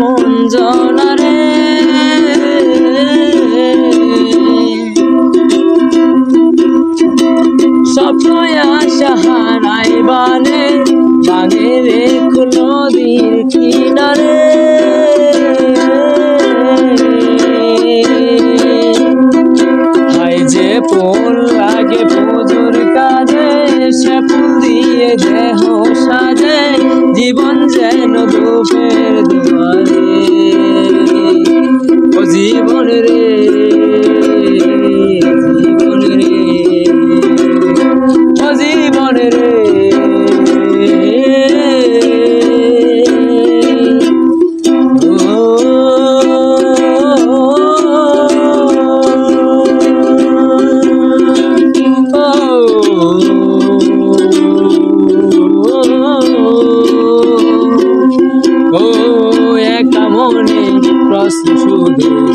কাঞ্চনা রে। স্বপ্ন আশা হারাই বানে বানে রে নদীর কিনারে। লাগে পুজোর কাজে, সে ফুল দিয়ে দেহ সাজে, জীবন যেন ধূপের দুয়ারে se ayude.